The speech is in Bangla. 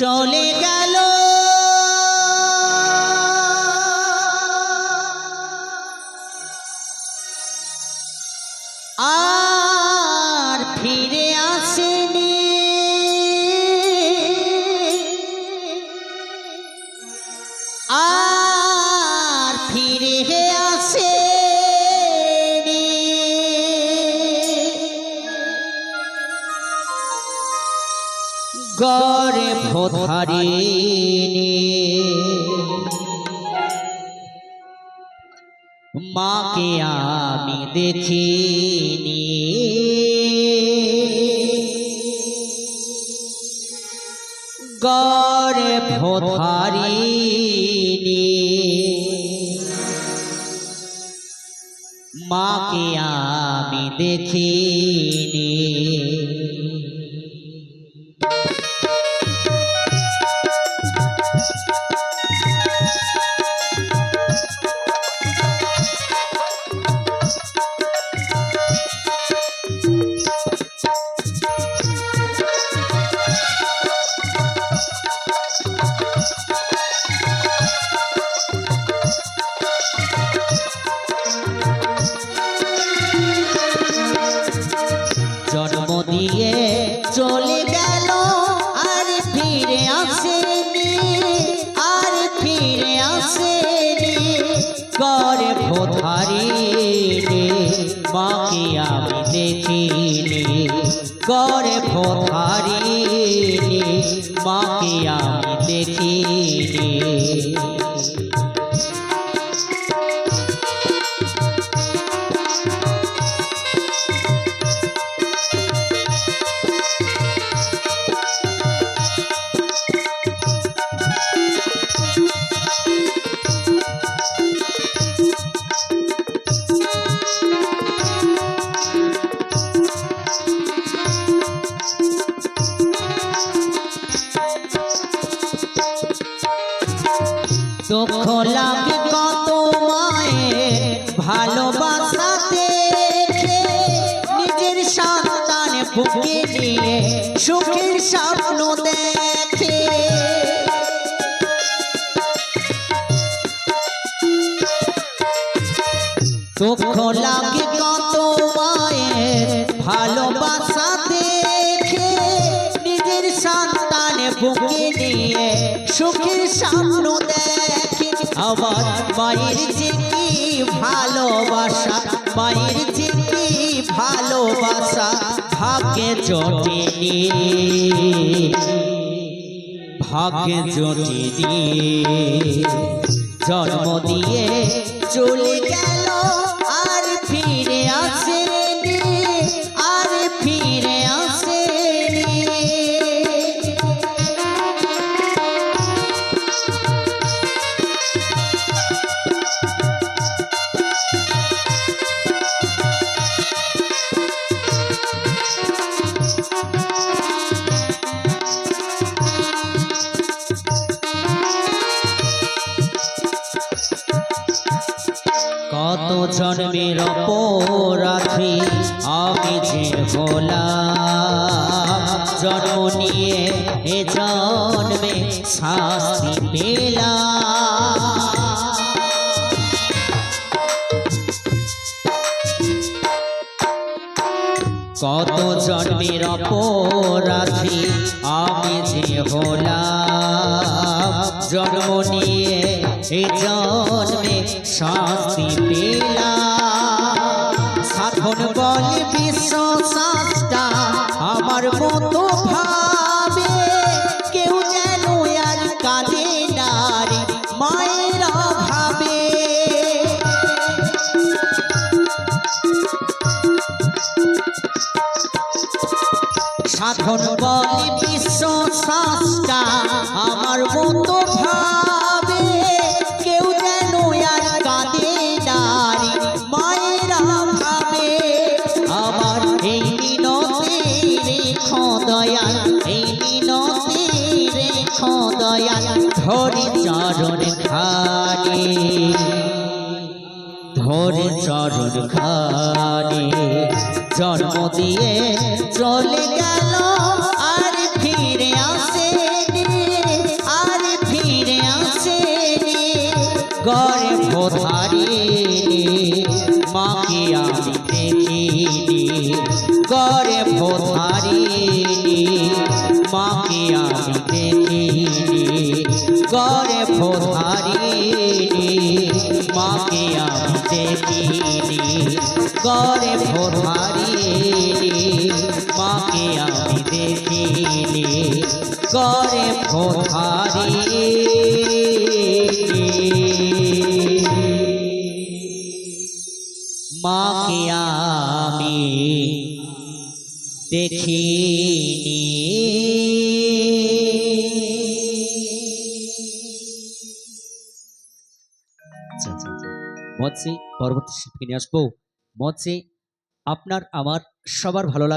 চলে গেল। আর ফিরে আসেনি। আর গড়ে ভোধারিনি মাকে আমি দেখিনি। গড়ে ভোধারিনি মাকে আমি দেখিনি। দিয়ে চলে গেল, আর ফিরে আসেনি, আর ফিরে আসেনি। করে ভোধারিনি মাকে আমি দেখিনি। করে ভোধারিনি মাকে আমি দেখিনি। দুঃখ লাগে কত মায়ের ভালোবাসা দেখে নিজের সন্তান বুকে নিয়ে সুখের স্বপ্ন দেখে। লাগে কত নিজের সন্তান বুকে নিয়ে সুখের স্বপ্ন দেখে আবার বাইর চিকি ভালোবাসা বাইর চিকি ভালোবাসা, ভাগ্যে জটিনি। ভাগ্যে জটিনি। জন্ম দিয়ে চলে গেল জন্মের অপরাধী আমি যে হলাম জন্ম নিয়ে এ জন্মে শাস্তি পেলাম। কত জন্মের অপরাধী আমি যে হলাম জন্ম নিয়ে এ জন্মে শাস্তি পেলাম। সাধন বলে বিশ্ব শাস্তা আমার মতো ভাবে কেউ যেন আর কাঁদে নারী মায়ের ভাবে সাধন বলে বিশ্ব শাস্তা আমার মতো ধরি চরণ খানে, ধরে চরণ খানে। জন্ম দিয়ে চলে গেল, আর ফিরে আসে আর ফিরে আসে গর্ভ ধারে মাকে আমি দেখিনি। গর্ভ ধারে মাকে আমি দেখিনি। গরে ভোধারিণী মাকে আমি দেখিনি গরে ভোধারিণী মাকে আমি দেখিনি আচ্ছা, মঞ্চে পরবর্তী শিল্পী নিয়ে আসব। মঞ্চে আপনার আমার সবার ভালো লাগে